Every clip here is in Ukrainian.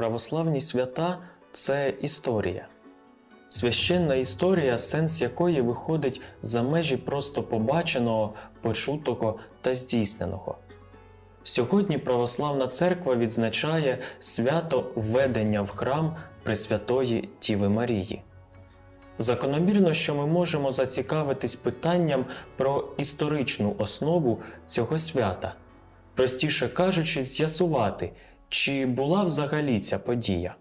православні свята це історія. Священна історія, сенс якої виходить за межі просто побаченого, почутого та здійсненого. Сьогодні Православна Церква відзначає свято введення в храм Пресвятої Діви Марії. Закономірно, що ми можемо зацікавитись питанням про історичну основу цього свята, простіше кажучи, з'ясувати, чи була взагалі ця подія.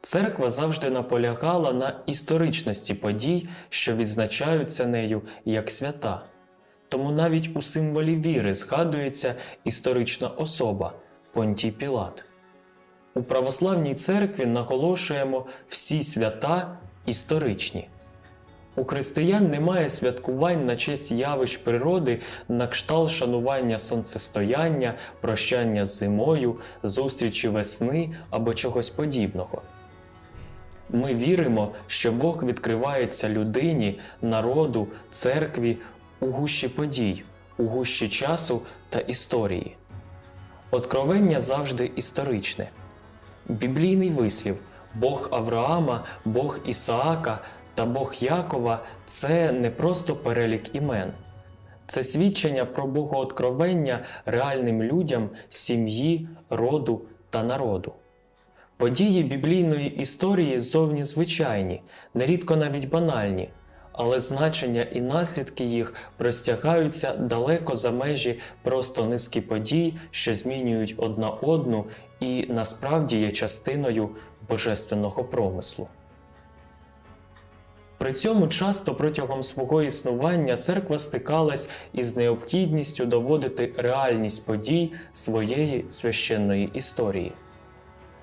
Церква завжди наполягала на історичності подій, що відзначаються нею як свята. Тому навіть у символі віри згадується історична особа Понтій Пілат. У православній церкві наголошуємо всі свята історичні. У християн немає святкувань на честь явищ природи на кшталт шанування сонцестояння, прощання з зимою, зустрічі весни або чогось подібного. Ми віримо, що Бог відкривається людині, народу, церкві у гущі подій, у гущі часу та історії. Откровення завжди історичне. Біблійний вислів Бог Авраама, Бог Ісаака та Бог Якова це не просто перелік імен, це свідчення про Богооткровення реальним людям, сім'ї, роду та народу. Події біблійної історії зовні звичайні, нерідко навіть банальні, але значення і наслідки їх простягаються далеко за межі просто низки подій, що змінюють одна одну і насправді є частиною божественного промислу. При цьому часто протягом свого існування церква стикалась із необхідністю доводити реальність подій своєї священної історії.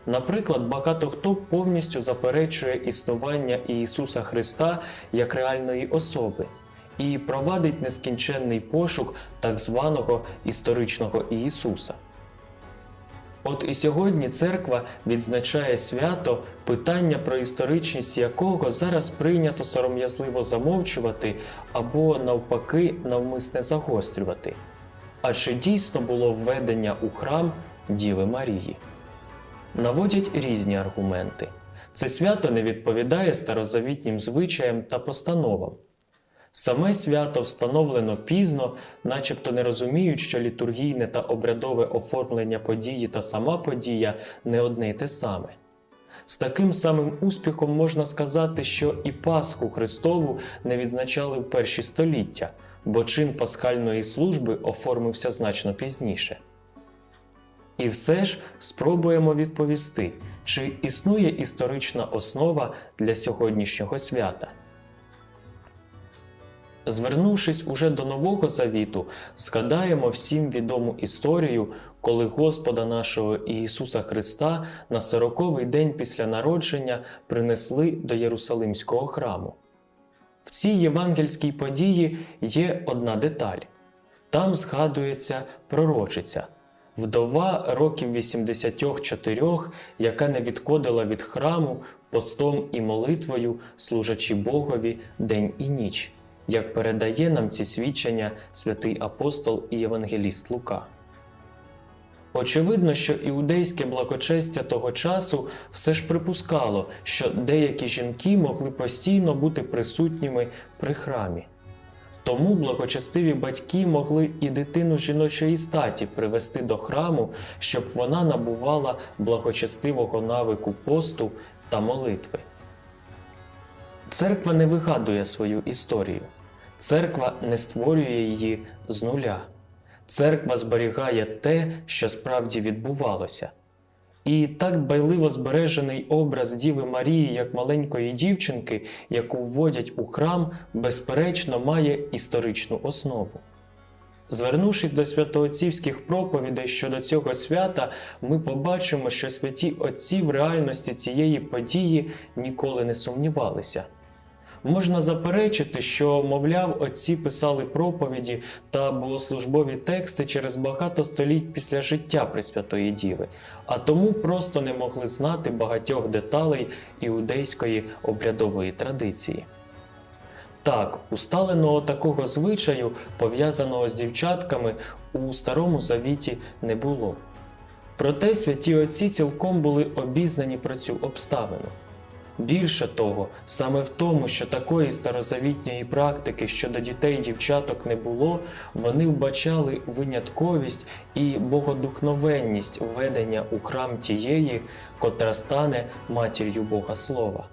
Наприклад, багато хто повністю заперечує існування Ісуса Христа як реальної особи і провадить нескінченний пошук так званого історичного Ісуса. От і сьогодні церква відзначає свято, питання про історичність якого зараз прийнято сором'язливо замовчувати або навпаки навмисне загострювати. А чи дійсно було введення у храм Діви Марії? Наводять різні аргументи. Це свято не відповідає старозавітнім звичаям та постановам. Саме свято встановлено пізно, начебто не розуміють, що літургійне та обрядове оформлення події та сама подія не одне й те саме. З таким самим успіхом можна сказати, що і Пасху Христову не відзначали в перші століття, бо чин пасхальної служби оформився значно пізніше. І все ж спробуємо відповісти, чи існує історична основа для сьогоднішнього свята. Звернувшись уже до Нового Завіту, згадаємо всім відому історію, коли Господа нашого Ісуса Христа на сороковий день після народження принесли до Єрусалимського храму. В цій євангельській події є одна деталь. Там згадується пророчиця, вдова років 84, яка не відходила від храму постом і молитвою, служачи Богові день і ніч, як передає нам ці свідчення святий апостол і євангеліст Лука. Очевидно, що іудейське благочестя того часу все ж припускало, що деякі жінки могли постійно бути присутніми при храмі. Тому благочестиві батьки могли і дитину жіночої статі привести до храму, щоб вона набувала благочестивого навику посту та молитви. Церква не вигадує свою історію, церква не створює її з нуля. Церква зберігає те, що справді відбувалося. І так дбайливо збережений образ Діви Марії як маленької дівчинки, яку вводять у храм, безперечно має історичну основу. Звернувшись до святоотцівських проповідей щодо цього свята, ми побачимо, що святі отці в реальності цієї події ніколи не сумнівалися. Можна заперечити, що, мовляв, отці писали проповіді та богослужбові тексти через багато століть після життя Пресвятої Діви, а тому просто не могли знати багатьох деталей іудейської обрядової традиції. Так, усталеного такого звичаю, пов'язаного з дівчатками, у Старому Завіті не було. Проте святі отці цілком були обізнані про цю обставину. Більше того, саме в тому, що такої старозавітньої практики щодо дітей і дівчаток не було, вони вбачали винятковість і богодухновенність введення у храм тієї, котра стане матір'ю Бога Слова.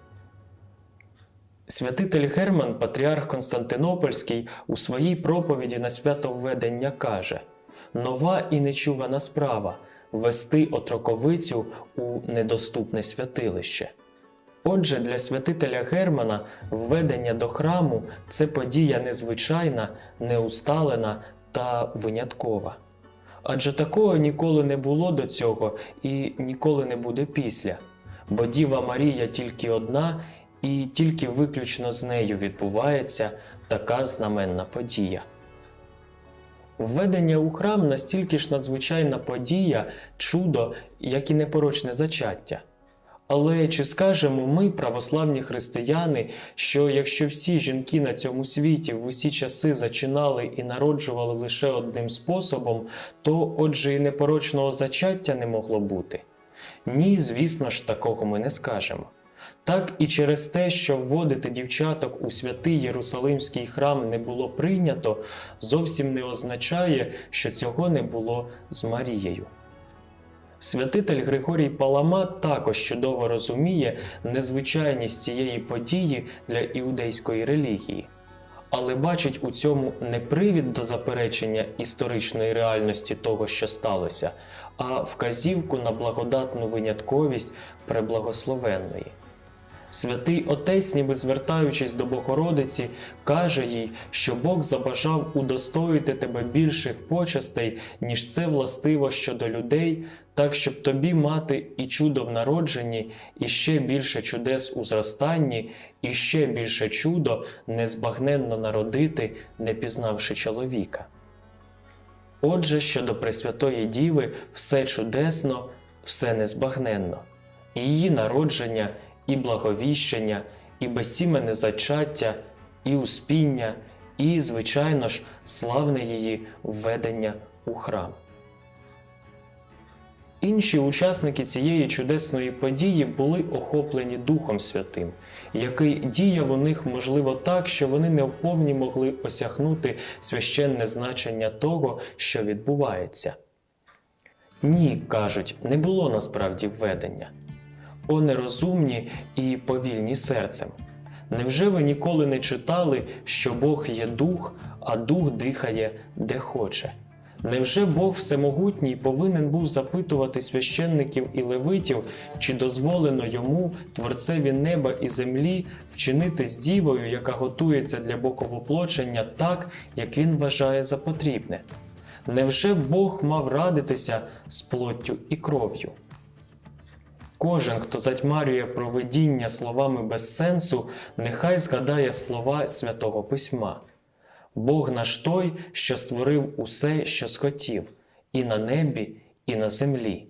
Святитель Герман, патріарх Константинопольський, у своїй проповіді на святовведення каже: нова і нечувана справа вести отроковицю у недоступне святилище. Отже, для святителя Германа введення до храму це подія незвичайна, неусталена та виняткова. Адже такого ніколи не було до цього і ніколи не буде після, бо Діва Марія тільки одна і тільки виключно з нею відбувається така знаменна подія. Введення у храм настільки ж надзвичайна подія, чудо, як і непорочне зачаття. Але чи скажемо ми, православні християни, що якщо всі жінки на цьому світі в усі часи зачинали і народжували лише одним способом, то отже і непорочного зачаття не могло бути? Ні, звісно ж, такого ми не скажемо. Так і через те, що вводити дівчаток у святий Єрусалимський храм не було прийнято, зовсім не означає, що цього не було з Марією. Святитель Григорій Палама також чудово розуміє незвичайність цієї події для іудейської релігії, але бачить у цьому не привід до заперечення історичної реальності того, що сталося, а вказівку на благодатну винятковість преблагословенної. Святий Отець, ніби звертаючись до Богородиці, каже їй, що Бог забажав удостоїти тебе більших почестей, ніж це властиво щодо людей, так щоб тобі мати і чудо в народженні, і ще більше чудес у зростанні, і ще більше чудо незбагненно народити, не пізнавши чоловіка. Отже, щодо Пресвятої Діви, все чудесно, все незбагненно, і її народження і благовіщення, і безсіменне зачаття, і успіння, і, звичайно ж, славне її введення у храм. Інші учасники цієї чудесної події були охоплені Духом Святим, який діяв у них, можливо, так, що вони не вповні могли осягнути священне значення того, що відбувається. Ні, кажуть, не було насправді введення. О нерозумні і повільні серцем. Невже ви ніколи не читали, що Бог є дух, а дух дихає де хоче? Невже Бог Всемогутній повинен був запитувати священників і левитів, чи дозволено йому, творцеві неба і землі, вчинити з дівою, яка готується для боковоплочення так, як він вважає за потрібне? Невже Бог мав радитися з плоттю і кров'ю? Кожен, хто затьмарює провидіння словами без сенсу, нехай згадає слова святого Письма. Бог наш той, що створив усе, що схотів, і на небі, і на землі.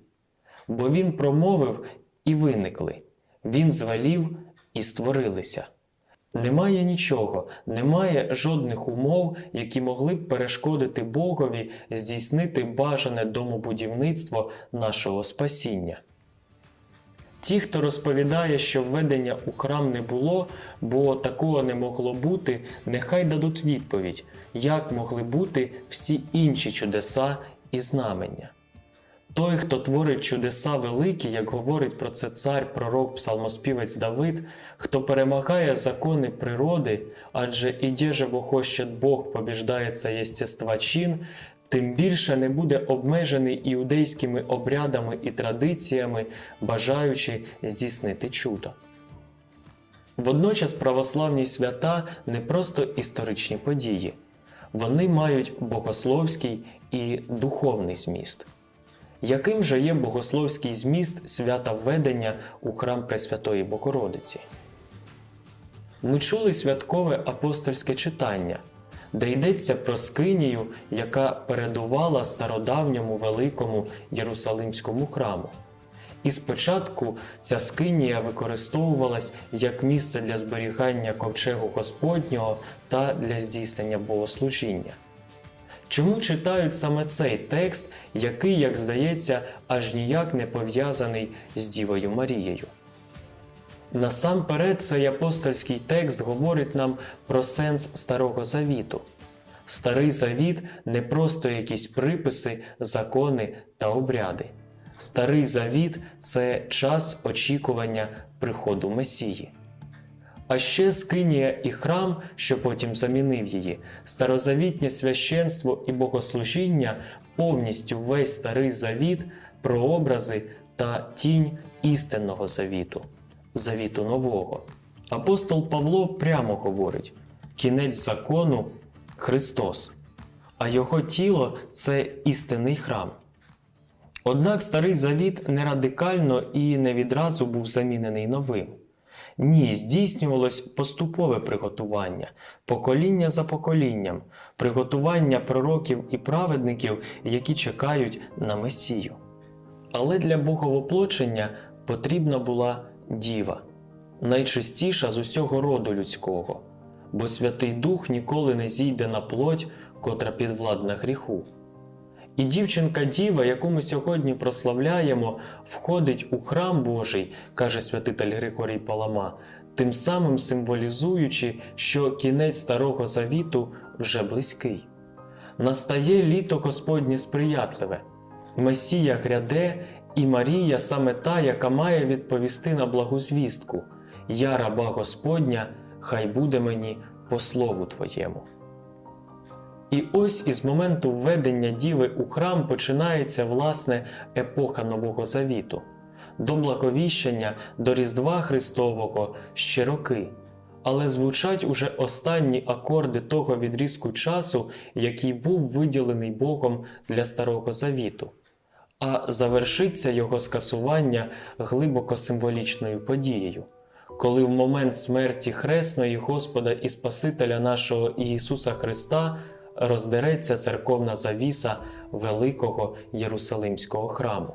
Бо Він промовив і виникли, Він звелів і створилися. Немає нічого, немає жодних умов, які могли б перешкодити Богові здійснити бажане домобудівництво нашого спасіння. Ті, хто розповідає, що введення у храм не було, бо такого не могло бути, нехай дадуть відповідь, як могли бути всі інші чудеса і знамення. Той, хто творить чудеса великі, як говорить про це цар, пророк, псалмоспівець Давид, хто перемагає закони природи, адже іде же бо Бог побіждається єстєства чин, тим більше не буде обмежений іудейськими обрядами і традиціями, бажаючи здійснити чудо. Водночас православні свята не просто історичні події, вони мають богословський і духовний зміст. Яким же є богословський зміст свята введення у храм Пресвятої Богородиці? Ми чули святкове апостольське читання, де йдеться про скинію, яка передувала стародавньому великому Єрусалимському храму. І спочатку ця скинія використовувалась як місце для зберігання ковчегу Господнього та для здійснення богослужіння. Чому читають саме цей текст, який, як здається, аж ніяк не пов'язаний з Дівою Марією? Насамперед, цей апостольський текст говорить нам про сенс Старого Завіту. Старий Завіт не просто якісь приписи, закони та обряди. Старий Завіт це час очікування приходу Месії. А ще Скинія і храм, що потім замінив її, старозавітнє священство і богослужіння, повністю весь старий завіт, прообрази та тінь істинного завіту, завіту нового. Апостол Павло прямо говорить: кінець закону Христос, а його тіло це істинний храм. Однак старий завіт не радикально і не відразу був замінений новим. Ні, здійснювалось поступове приготування, покоління за поколінням, приготування пророків і праведників, які чекають на Месію. Але для боговоплочення потрібна була діва, найчистіша з усього роду людського, бо Святий Дух ніколи не зійде на плоть, котра підвладна гріху. І дівчинка діва, яку ми сьогодні прославляємо, входить у храм Божий, каже святитель Григорій Палама, тим самим символізуючи, що кінець Старого Завіту вже близький. Настає літо Господнє сприятливе, Месія гряде, і Марія саме та, яка має відповісти на благу звістку Я раба Господня, хай буде мені по слову Твоєму. І ось із моменту введення Діви у храм починається власне епоха Нового Завіту. До благовіщення, до Різдва Христового ще роки. Але звучать уже останні акорди того відрізку часу, який був виділений Богом для Старого Завіту. А завершиться його скасування глибоко символічною подією, коли в момент смерті Хресної Господа і Спасителя нашого Ісуса Христа роздереться церковна завіса великого Єрусалимського храму.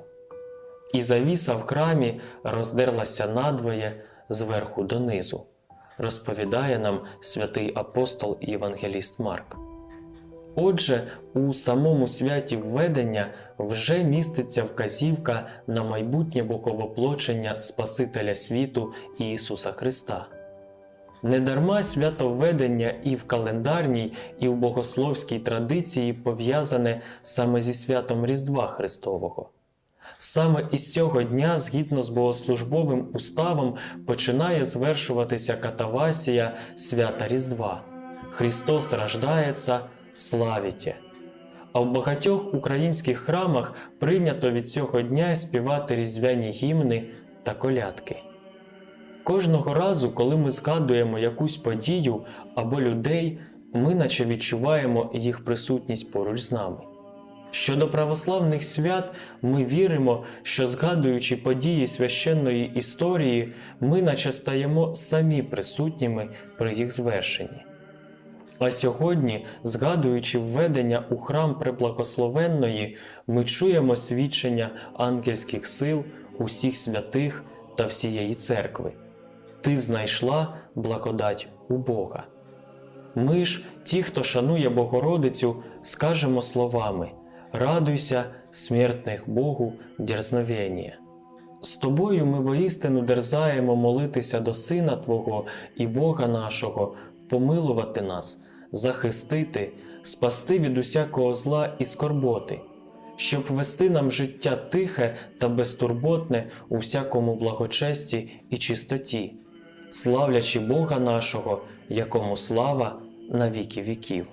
І завіса в храмі роздерлася надвоє зверху донизу, розповідає нам святий апостол і євангеліст Марк. Отже, у самому святі введення вже міститься вказівка на майбутнє боговоплочення Спасителя світу Ісуса Христа. Недарма святовведення і в календарній, і в богословській традиції пов'язане саме зі святом Різдва Христового. Саме із цього дня, згідно з богослужбовим уставом, починає звершуватися катавасія свята Різдва. Христос рождається, славіте! А в багатьох українських храмах прийнято від цього дня співати різдвяні гімни та колядки. Кожного разу, коли ми згадуємо якусь подію або людей, ми наче відчуваємо їх присутність поруч з нами. Щодо православних свят, ми віримо, що згадуючи події священної історії, ми наче стаємо самі присутніми при їх звершенні. А сьогодні, згадуючи введення у храм Преблагословенної, ми чуємо свідчення ангельських сил, усіх святих та всієї церкви. Ти знайшла благодать у Бога. Ми ж, ті, хто шанує Богородицю, скажемо словами Радуйся, смертних Богу, дерзновення. З тобою ми воістину дерзаємо молитися до Сина Твого і Бога нашого, помилувати нас, захистити, спасти від усякого зла і скорботи, щоб вести нам життя тихе та безтурботне у всякому благочесті і чистоті, славлячи Бога нашого, якому слава на віки віків.